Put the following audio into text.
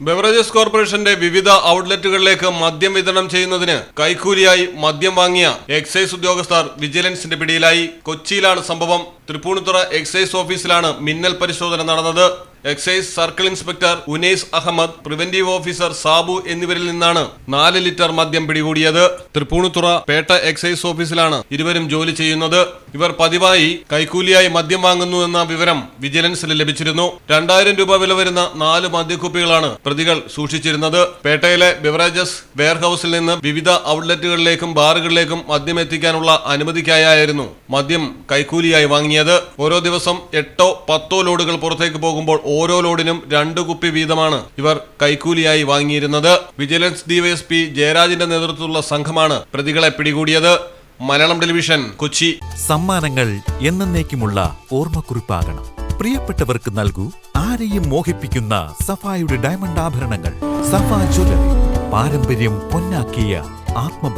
Beverages കോർപ്പറേഷന്റെ വിവിധ ഔട്ട്ലെറ്റുകളിലേക്ക് മദ്യം വിതരണം ചെയ്യുന്നതിന് കൈക്കൂലിയായി മദ്യം വാങ്ങിയ എക്സൈസ് ഉദ്യോഗസ്ഥർ വിജിലൻസിന്റെ പിടിയിലായി. കൊച്ചിയിലാണ് സംഭവം. തൃപ്പൂണിത്തുറ എക്സൈസ് ഓഫീസിലാണ് മിന്നൽ പരിശോധന നടന്നത്. Excise circle inspector Unais Ahammed preventive officer Sabu എന്നിവരിൽ നിന്നാണ് നാല് ലിറ്റർ മദ്യം പിടികൂടിയത്. തൃപ്പൂണിത്തുറ പേട്ട എക്സൈസ് ഓഫീസിലാണ് ഇരുവരും ജോലി ചെയ്യുന്നത്. ഇവർ പതിവായി കൈക്കൂലിയായി മദ്യം വാങ്ങുന്നു എന്ന വിവരം വിജിലൻസിന് ലഭിച്ചിരുന്നു. രണ്ടായിരം രൂപ വില വരുന്ന നാല് മദ്യക്കുപ്പികളാണ് പ്രതികൾ സൂക്ഷിച്ചിരുന്നത്. പേട്ടയിലെ ബിവറേജസ് വെയർഹൌസിൽ നിന്ന് വിവിധ ഔട്ട്ലെറ്റുകളിലേക്കും ബാറുകളിലേക്കും മദ്യം എത്തിക്കാനുള്ള അനുമതിക്കായായിരുന്നു മദ്യം കൈക്കൂലിയായി വാങ്ങിയത്. ഓരോ ദിവസം എട്ടോ പത്തോ ലോഡുകൾ പുറത്തേക്ക് പോകുമ്പോൾ ഓരോ ലോഡിനും രണ്ട് കുപ്പി വീതമാണ് ഇവർ കൈക്കൂലിയായി വാങ്ങിയിരുന്നത്. വിജിലൻസ് ഡിവൈഎസ്പി ജയരാജിന്റെ നേതൃത്വത്തിലുള്ള സംഘമാണ് പ്രതികളെ പിടികൂടിയത്. മലയാളം ടെലിവിഷൻ കൊച്ചി. സമ്മാനങ്ങൾ എന്നേക്കുമുള്ള ഓർമ്മക്കുറിപ്പാകണം. പ്രിയപ്പെട്ടവർക്ക് നൽകൂ ആരെയും മോഹിപ്പിക്കുന്ന സഫായുടെ ഡയമണ്ട് ആഭരണങ്ങൾ. സഫ ജ്വല്ലറി പാരമ്പര്യം പൊന്നാക്കിയ ആത്മബന്ധം.